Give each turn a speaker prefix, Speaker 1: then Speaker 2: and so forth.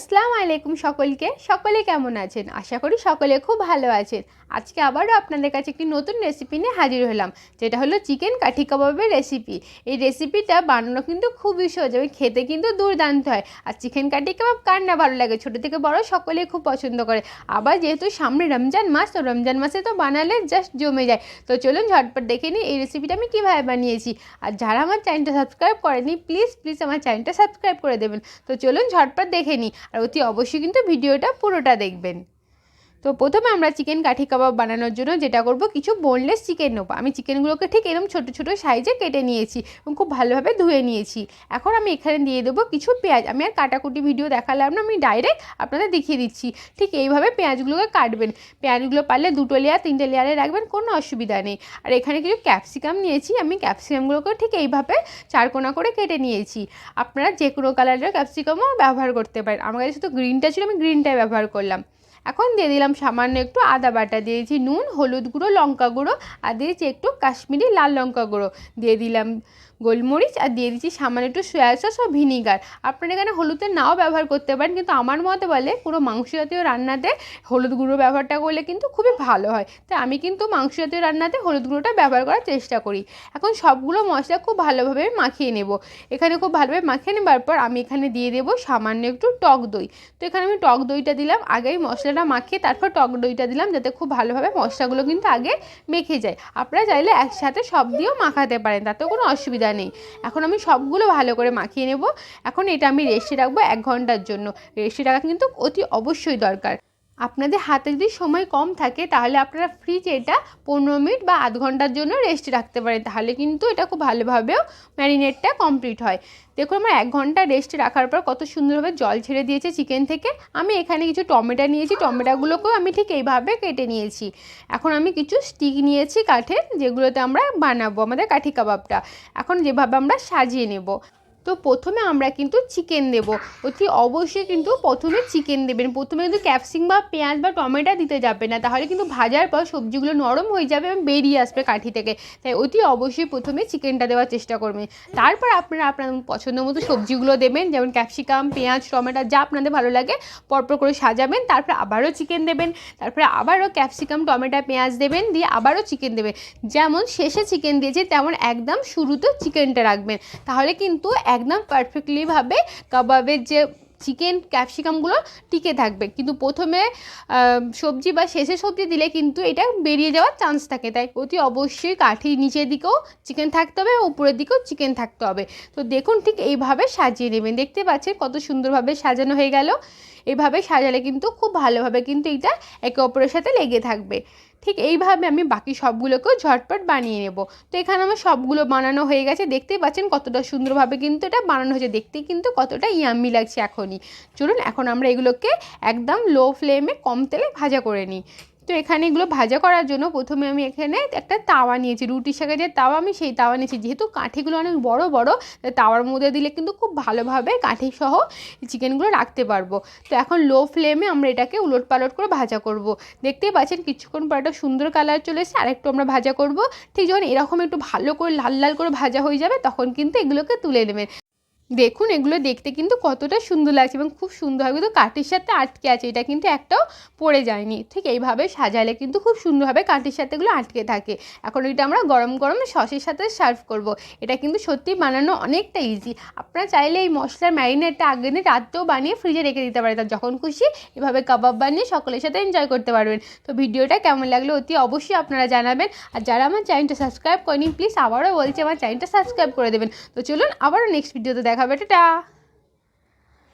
Speaker 1: আসসালামু আলাইকুম সকলকে। সকলে কেমন আছেন? আশা করি সকলে খুব ভালো আছেন। আজকে আবারও আপনাদের কাছে একটি নতুন রেসিপি নিয়ে হাজির হলাম, যেটা হলো চিকেন কাঠি কাবাবের রেসিপি এই রেসিপিটা বানানো কিন্তু খুবই সহজ এবং খেতে কিন্তু দুর্দান্ত হয়। আর চিকেন কাঠি কাবাব কার না ভালো লাগে? ছোটো থেকে বড় সকলেই খুব পছন্দ করে। আবার যেহেতু সামনে রমজান মাস, তো রমজান মাসে তো বানালে জাস্ট জমে যায়। তো চলুন ঝটপট দেখে নিই এই রেসিপিটা আমি কীভাবে বানিয়েছি। আর যারা আমার চ্যানেলটা সাবস্ক্রাইব করেনি প্লিজ প্লিজ আমার চ্যানেলটা সাবস্ক্রাইব করে দেবেন। তো চলুন ঝটপট দেখে নিই। আর অতি অবশ্যই কিন্তু ভিডিওটা পুরোটা দেখবেন। তো প্রথমে আমরা চিকেন কাঠি কাবাব বানানোর জন্য যেটা করব, কিছু বোনলেস চিকেন নেব। আমি চিকেনগুলোকে ঠিক এরকম ছোটো ছোটো সাইজে কেটে নিয়েছি এবং খুব ভালোভাবে ধুয়ে নিয়েছি। এখন আমি এখানে দিয়ে দেবো কিছু পেঁয়াজ। আমি আর কাটাকুটি ভিডিও দেখালাম না, আমি ডাইরেক্ট আপনাদের দেখিয়ে দিচ্ছি। ঠিক এইভাবে পেঁয়াজগুলোকে কাটবেন। পেঁয়াজগুলো পারলে দুটো লেয়ার তিনটে লেয়ারে রাখবেন, কোনো অসুবিধা নেই। আর এখানে কিছু ক্যাপসিকাম নিয়েছি, আমি ক্যাপসিকামগুলোকে ঠিক এইভাবে চারকোনা করে কেটে নিয়েছি। আপনারা যে কোনো কালারের ক্যাপসিকামও ব্যবহার করতে পারেন। আমার কাছে শুধু গ্রিনটা ছিল, আমি গ্রিনটাই ব্যবহার করলাম। এখন দিয়ে দিলাম সামান্য একটু আদা বাটা, দিয়েছি নুন, হলুদ গুঁড়ো, লঙ্কা গুঁড়ো, আর দিয়েছি একটু কাশ্মীরি লাল লঙ্কা গুঁড়ো। দিয়ে দিলাম গোলমরিচ, আর দিয়ে দিচ্ছি সামান্য একটু সয়া সস ও ভিনিগার। আপনারা এখানে হলুদের নাও ব্যবহার করতে পারেন, কিন্তু আমার মতে বলে পুরো মাংস জাতীয় রান্নাতে হলুদ গুঁড়ো ব্যবহারটা করলে কিন্তু খুবই ভালো হয়। তাই আমি কিন্তু মাংস জাতীয় রান্নাতে হলুদ গুঁড়োটা ব্যবহার করার চেষ্টা করি। এখন সবগুলো মশলা খুব ভালোভাবে মাখিয়ে নেব। এখানে খুব ভালোভাবে মাখিয়ে নেবার পর আমি এখানে দিয়ে দেবো সামান্য একটু টক দই। তো এখানে আমি টক দইটা দিলাম, আগেই মশলাটা মাখিয়ে তারপর টক দইটা দিলাম যাতে খুব ভালোভাবে মশলাগুলো কিন্তু আগে মেখে যায়। আপনারা চাইলে একসাথে সব দিয়েও মাখাতে পারেন, তাতেও কোনো অসুবিধা নেই। এখন আমি সবগুলো ভালো করে মাখিয়ে নেব। এখন এটা আমি রেস্টে রাখব এক ঘণ্টার জন্য। রেস্টে রাখা কিন্তু অতি অবশ্যই দরকার। আপনাদের হাতে যদি সময় কম থাকে, তাহলে আপনারা ফ্রিজে এটা পনেরো মিনিট বা আধ ঘণ্টার জন্য রেস্ট রাখতে পারেন। তাহলে কিন্তু এটা খুব ভালোভাবেও ম্যারিনেটটা কমপ্লিট হয়। দেখুন, আমার এক ঘণ্টা রেস্ট রাখার পর কত সুন্দরভাবে জল ছেড়ে দিয়েছে চিকেন থেকে। আমি এখানে কিছু টমেটো নিয়েছি, টমেটোগুলোকেও আমি ঠিক এইভাবে কেটে নিয়েছি। এখন আমি কিছু স্টিক নিয়েছি কাঠের, যেগুলোতে আমরা বানাবো, আমাদের কাঠি কাবাবটা। এখন যেভাবে আমরা সাজিয়ে নেব। তো প্রথমে আমরা কিন্তু চিকেন দেব। অতি অবশ্যই কিন্তু প্রথমে চিকেন দেবেন। প্রথমে কিন্তু ক্যাপসিং বা পেঁয়াজ বা টমেটো দিতে যাবে না। তাহলে কিন্তু ভাজার পর সবজিগুলো নরম হয়ে যাবে এবং বেরিয়ে আসবে কাঠি থেকে। তাই অতি অবশ্যই প্রথমে চিকেনটা দেওয়ার চেষ্টা করবেন। তারপর আপনারা আপনার পছন্দ মতো সবজিগুলো দেবেন। যেমন ক্যাপসিকাম পেঁয়াজ, টমেটো, যা আপনাদের ভালো লাগে, পরপর করে সাজাবেন। তারপর আবারও চিকেন দেবেন। তারপরে আবারও ক্যাপসিকাম টমেটো, পেঁয়াজ দেবেন। দিয়ে আবারও চিকেন দেবেন। যেমন শেষে চিকেন দিয়েছে, তেমন একদম শুরুতে চিকেনটা রাখবেন। তাহলে কিন্তু একদম পারফেক্টলিভাবে কাবাবের যে চিকেন ক্যাপসিকামগুলো টিকে থাকবে। কিন্তু প্রথমে সবজি বা শেষে সবজি দিলে কিন্তু এটা বেরিয়ে যাওয়ার চান্স থাকে। তাই অতি অবশ্যই কাঠির নিচের দিকেও চিকেন থাকতে হবে, উপরের দিকেও চিকেন থাকতে হবে। তো দেখুন ঠিক এইভাবে সাজিয়ে নেবেন। দেখতে পাচ্ছেন কত সুন্দরভাবে সাজানো হয়ে গেল। এভাবে সাজালে কিন্তু খুব ভালোভাবে কিন্তু এটা একে অপরের সাথে লেগে থাকবে। ঠিক এইভাবে আমি বাকি সবগুলোকেও ঝটপট বানিয়ে নেব। তো এখানে আমার সবগুলো বানানো হয়ে গেছে, দেখতেই পাচ্ছেন কতটা সুন্দরভাবে কিন্তু এটা বানানো হয়েছে দেখতে কিন্তু কতটা ইয়াম্মি লাগছে এখনই। চলুন, এখন আমরা এগুলোকে একদম লো ফ্লেমে কম তেলে ভাজা করে নিই। তো এখানে এগুলো ভাজা করার জন্য প্রথমে আমি এখানে একটা তাওয়া নিয়েছি। রুটির শাকে যে তাওয়া, আমি সেই তাওয়া নিয়েছি। যেহেতু কাঠিগুলো অনেক বড় বড় তাওয়ার মধ্যে দিলে কিন্তু খুব ভালোভাবে কাঠি সহ চিকেনগুলো রাখতে পারব। তো এখন লো ফ্লেমে আমরা এটাকে উলট পালট করে ভাজা করব। দেখতেই পাচ্ছেন কিছুক্ষণ পর একটা সুন্দর কালার চলে এসে আরেকটু আমরা ভাজা করব। ঠিক যখন এরকম একটু ভালো করে, লাল লাল করে ভাজা হয়ে যাবে, তখন কিন্তু এগুলোকে তুলে নেবেন। দেখুন, এগুলো দেখতে কিন্তু কতটা সুন্দর লাগছে এবং খুব সুন্দরভাবে কিন্তু কাঠের সাথে আটকে আছে। এটা কিন্তু একটাও পড়ে যায়নি। ঠিক এইভাবে সাজালে কিন্তু খুব সুন্দরভাবে কাঠের সাথে এগুলো আটকে থাকে। এখন এটা আমরা গরম গরম সসের সাথে সার্ভ করব। এটা কিন্তু সত্যি বানানো অনেকটা ইজি আপনারা চাইলে এই মশলার ম্যারিনেটটা আগের দিন রাত্রেও বানিয়ে ফ্রিজে রেখে দিতে পারে পারেন যখন খুশি এভাবে কাবাব বানিয়ে সকলের সাথে এনজয় করতে পারবেন। তো ভিডিওটা কেমন লাগল অতি অবশ্যই আপনারা জানাবেন। আর যারা আমার চ্যানেলটা সাবস্ক্রাইব করেনি প্লিজ আবারও বলছি আমার চ্যানেলটা সাবস্ক্রাইব করে দেবেন। তো চলুন আবারও নেক্সট ভিডিওতে দেখা হবে টাটা